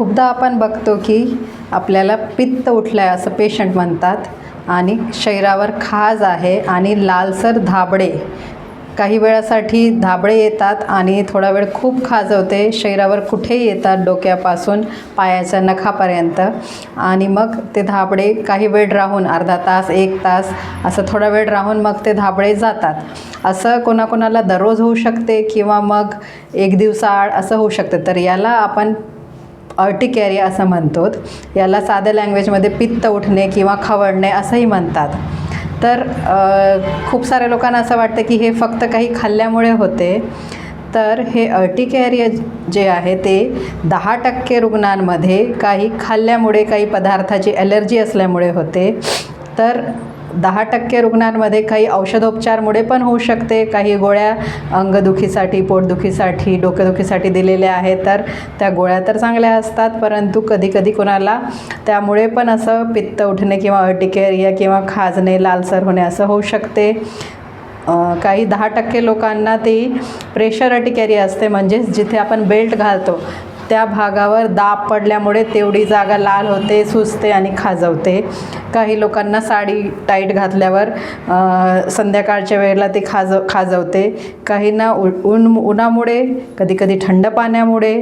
खूपदा आपण बघतो की आपल्याला पित्त उठलं आहे असं पेशंट म्हणतात आणि शरीरावर खाज आहे आणि लालसर धाबडे. काही वेळासाठी धाबडे येतात आणि थोडा वेळ खूप खाजवते शरीरावर कुठेही येतात डोक्यापासून पायाच्या नखापर्यंत. आणि मग ते धाबडे काही वेळ राहून अर्धा तास एक तास असं थोडा वेळ राहून मग ते धाबडे जातात. असं कोणाकोणाला दररोज होऊ शकते किंवा मग एक दिवसाआड असं होऊ शकते. तर याला आपण अर्टिकॅरिया असं म्हणतो याला साध्या लँग्वेजमध्ये पित्त उठणे किंवा खवळणे असंही म्हणतात. तर खूप साऱ्या लोकांना असं वाटतं की हे फक्त काही खाल्ल्यामुळे होते. तर हे अर्टिकॅरिया जे आहे ते दहा टक्के रुग्णांमध्ये काही खाल्ल्यामुळे काही पदार्थाची ॲलर्जी असल्यामुळे होते. तर दहा टक्के रुग्णांमध्ये काही औषधोपचारमुळे पण होऊ शकते. काही गोळ्या अंगदुखीसाठी पोटदुखीसाठी डोकेदुखीसाठी दिलेल्या आहेत. तर त्या गोळ्या तर चांगल्या असतात परंतु कधीकधी कोणाला त्यामुळे पण असं पित्त उठणे किंवा अर्टिकेरिया किंवा खाजणे लालसर होणे असं होऊ शकते. काही दहा टक्के लोकांना ती प्रेशर अटिकॅरी असते म्हणजेच जिथे आपण बेल्ट घालतो त्या भागावर दाब पडल्यामुळे तेवढी जागा लाल होते सुजते आणि खाजवते. काही लोकांना साडी टाईट घातल्यावर संध्याकाळच्या वेळेला ते खाज खाजवते. काहींना उ ऊन उन्हामुळे कधीकधी थंड पाण्यामुळे.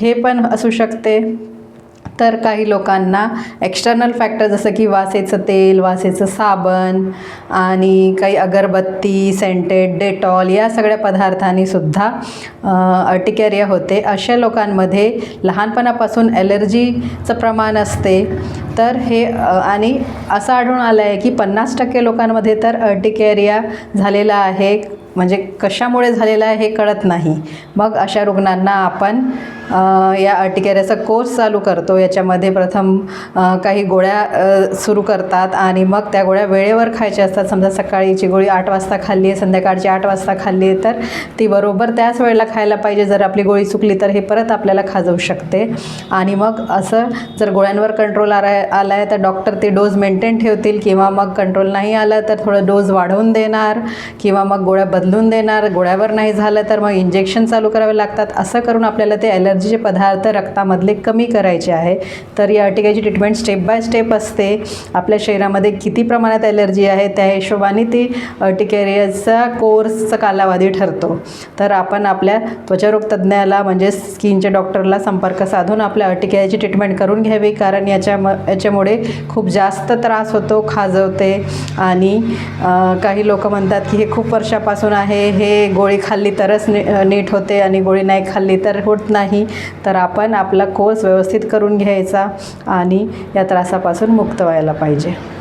हे पण असू शकते. तर काही लोकांना एक्स्टर्नल फॅक्टर जसं की वासेचं तेल वासेचं साबण आणि काही अगरबत्ती सेंटेड डेटॉल या सगळ्या पदार्थांनी सुद्धा अर्टिकॅरिया होते. अशा लोकांमध्ये लहानपणापासून ॲलर्जीचं प्रमाण असते. तर हे आणि असं आढळून आलं आहे की पन्नास टक्के लोकांमध्ये तर अर्टिकॅरिया झालेला आहे. म्हणजे कशामुळे झालेलं आहे हे कळत नाही. मग अशा रुग्णांना आपण या अटिकेऱ्याचा कोर्स चालू करतो. याच्यामध्ये प्रथम काही गोळ्या सुरू करतात आणि मग त्या गोळ्या वेळेवर खायच्या असतात. समजा सकाळीची गोळी आठ वाजता खाल्ली आहे संध्याकाळची आठ वाजता खाल्ली आहे तर ती बरोबर त्याच वेळेला खायला पाहिजे. जर आपली गोळी चुकली तर हे परत आपल्याला खाजवू शकते. आणि मग असं जर गोळ्यांवर कंट्रोल आला आला आहे तर डॉक्टर ते डोस मेंटेन ठेवतील. किंवा मग कंट्रोल नाही आलं तर थोडं डोस वाढवून देणार. किंवा मग गोळ्या बदलून देणार. गोळ्यावर नाही झालं तर मग इंजेक्शन चालू करावे लागतात. असं करून आपल्याला ते ॲलर्जीचे पदार्थ रक्तामधले कमी करायचे आहे. तर या अर्टिकाची ट्रीटमेंट स्टेप बाय स्टेप असते. आपल्या शरीरामध्ये किती प्रमाणात ॲलर्जी आहे त्या हिशोबाने ती अर्टिकेरियाचा कोर्सचा कालावधी ठरतो. तर आपण आपल्या त्वचारोग तज्ज्ञाला म्हणजे स्किनच्या डॉक्टरला संपर्क साधून आपल्या अर्टिकेरियाची ट्रीटमेंट करून घ्यावी. कारण याच्या याच्यामुळे खूप जास्त त्रास होतो खाजवते. आणि काही लोक म्हणतात की हे खूप वर्षापासून आहे हे गोळी खाल्ली तरच नी नीट होते आणि गोळी नाही खाल्ली तर होत नाही. तर आपण आपला कोर्स व्यवस्थित करून घ्यायचा आणि या त्रासापासून मुक्त व्हायला पाहिजे.